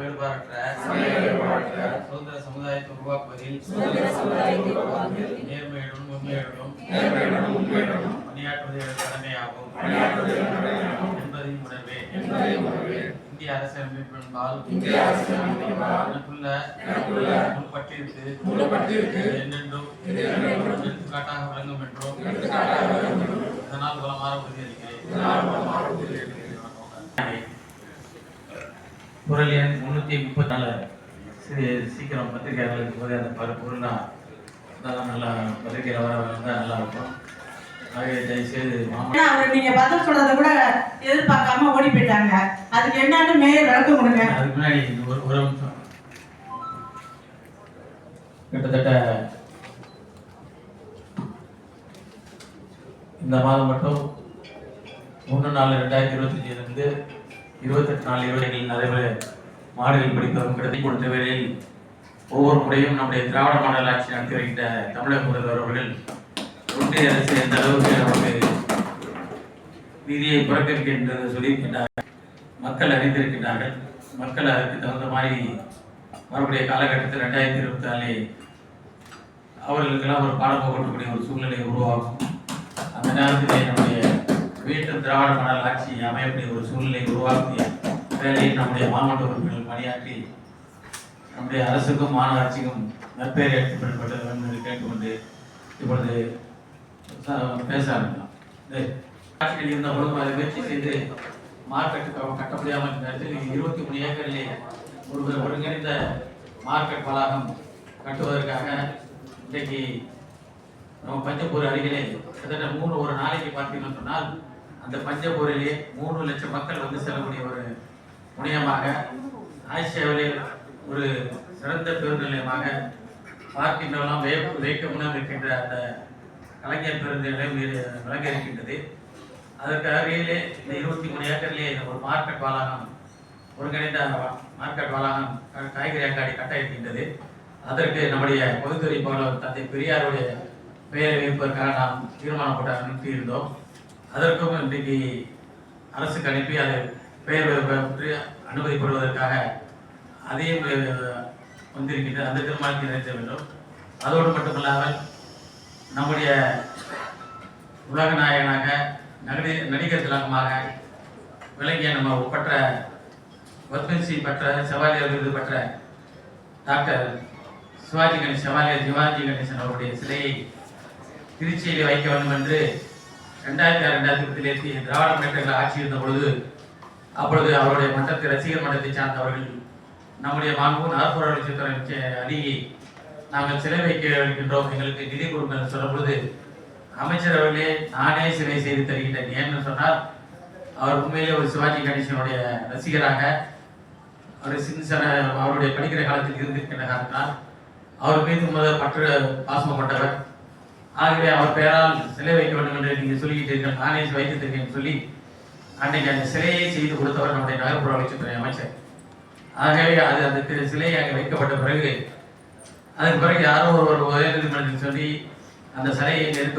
வேறுபாடற்ற சுதந்திர சமுதாயத்தை உருவாக்குவதில் நேர்மையுடன் உண்மையுடனும் பணியாற்றுவது எனது கடமையாகும் என்பதையும் உணர்வேன் இந்திய அரசியலமைப்பின்பால் எனக்குள்ள முன்பற்றிருக்கு என்னென்றும் எடுத்துக்காட்டாக விளங்கும் என்றும் இதனால் பலமாக உறுதியளிக்கிறேன். குரல் எண் முன்னூத்தி முப்பத்தி நாலு. சீக்கிரம் பத்திரிகையாளர்களுக்கு போது அந்த பரு பொருள்னா அதெல்லாம் நல்லா பத்திரிகையில் வர வந்தால் நல்லா இருக்கும் ஆகவே தயவுசெய்து அவர் நீங்க பதில் சொல்றத கூட எதிர்பார்க்காம ஓடி போயிட்டாங்க. அதுக்கு என்னன்னு மேயர் விளக்கம் கொடுங்க. அதுக்கு முன்னாடி ஒரு ஒரு நிமிஷம். கிட்டத்தட்ட இந்த மாதம் மட்டும் ஒன்று நாலு ரெண்டாயிரத்தி இருபத்தஞ்சிலிருந்து இருபத்தெட்டு நாலு இருபதுகளில் நடைபெற மாடுகள் படிப்பதும் கிடைத்து கொடுத்த வேளையில் ஒவ்வொரு முறையும் நம்முடைய திராவிட மாடல் ஆட்சி நடத்தி வருகின்ற தமிழக முதல்வர் அவர்கள் ஒன்றிய அரசு எந்த அளவுக்கு நமக்கு நிதியை புறக்கணிக்கின்றது சொல்லியிருக்கின்றார்கள். மக்கள் அறிந்திருக்கின்றார்கள். மக்கள் அதற்கு தகுந்த மாதிரி வரக்கூடிய காலகட்டத்தில் ரெண்டாயிரத்தி இருபத்தி நாலில் அவர்களுக்கெல்லாம் ஒரு பாடம் போகக்கூடிய ஒரு சூழ்நிலை உருவாகும் அந்த நேரத்தில் நம்முடைய மீண்டும் திராவிட மாடல் ஆட்சி அமையக்கூடிய ஒரு சூழ்நிலை உருவாக்கிய வேலையில் நம்முடைய மாவட்ட உறுப்பினர்கள் பணியாற்றி நம்முடைய அரசுக்கும் மாநகராட்சிக்கும் நற்பெயர் எடுத்துப்பட்டது என்று கேட்டுக்கொண்டு இப்பொழுது பேச ஆரம்பிக்கலாம். ஆட்சியில் இருந்த பொழுது அதை முயற்சி செய்து மார்க்கெட் கட்ட முடியாமல் நேரத்தில் இருபத்தி மூணு ஏக்கரிலே ஒரு ஒருங்கிணைந்த மார்க்கெட் வளாகம் கட்டுவதற்காக இன்றைக்கு நம்ம பஞ்சப்பூர் அருகிலே கிட்டத்தட்ட மூணு ஒரு நாளைக்கு பார்த்தீங்கன்னு சொன்னால் அந்த பஞ்சபூரிலே மூணு லட்சம் மக்கள் வந்து செல்லக்கூடிய ஒரு முனையமாக ஆசியாவிலே ஒரு சிறந்த பேருந்து நிலையமாக பார்க்கின்றவெல்லாம் வேக்க வேக்க முன்னம் இருக்கின்ற அந்த கலைஞர் பேருந்து நிலையம் விளங்க இருக்கின்றது அதற்கு அருகிலே இந்த இருபத்தி மூணு ஏக்கர்லேயே ஒரு மார்க்கெட் வளாகம் ஒருங்கிணைந்த மார்க்கெட் வளாகம் காய்கறி அங்காடி கட்ட இருக்கின்றது அதற்கு நம்முடைய பொதுத்துறை போலவர் தந்தை பெரியாருடைய பெயரை வைப்பதற்காக நாம் தீர்மானம் போட்டு அனுப்பியிருந்தோம். அதற்கும் இன்றைக்கு அரசுக்கு அனுப்பி அதை பெயர் வைப்பதற்கு அனுமதி பெறுவதற்காக அதையும் வந்திருக்கின்ற அந்த தீர்மானத்தை நிறைவேற்ற வேண்டும். அதோடு மட்டுமல்லாமல் நம்முடைய உலக நாயகனாக நடி நடிகர் திலகமாக விளங்கிய நம்ம ஒப்பற்ற பத்மஸ்ரீ பெற்ற செவாலியர் விருது பெற்ற டாக்டர் சிவாஜி கணேசன் செவாலியர் சிவாஜி கணேசன் அவருடைய சிலையை திருச்சியில் வைக்க வேண்டும் என்று ரெண்டாயிரத்தி ஆறு ரெண்டாயிரத்தி பத்திலேத்தி திராவிட முன்னேற்றங்கள் ஆட்சி இருந்த பொழுது அப்பொழுது அவருடைய மன்றத்தை ரசிகர் மன்றத்தை சார்ந்தவர்கள் நம்முடைய மாண்பு நாற்பது லட்சத்துறை அணுகி நாங்கள் சிலை வைக்க இருக்கின்றோம் எங்களுக்கு நிதி கொடுங்க என்று சொன்ன பொழுது அமைச்சர் அவர்களே நானே சிலை செய்து தருகின்றேன் ஏன்னு சொன்னால் அவர் உண்மையிலே ஒரு சிவாஜி கணேசனுடைய ரசிகராக அவர் சின்சன அவருடைய படிக்கிற காலத்தில் இருந்திருக்கின்ற காரணத்தினால் அவர் மீது முதல் பற்று பாசம் கொண்டவர். ஆகவே அவர் பெயரால் சிலை வைக்க வேண்டும் என்று நீங்கள் சொல்லிக்கிட்டீர்கள் நானே வைத்திருக்கேன் சொல்லி அன்னைக்கு அந்த சிலையை செய்து கொடுத்தவர் நம்முடைய நகர்ப்புற வளர்ச்சித்துறை அமைச்சர். ஆகவே அது அதுக்கு சிலை அங்கே வைக்கப்பட்ட பிறகு அதன் பிறகு யாரோ ஒருவர் உயர்நீதிமன்றத்தில் சொல்லி அந்த சிலையை நிறுத்த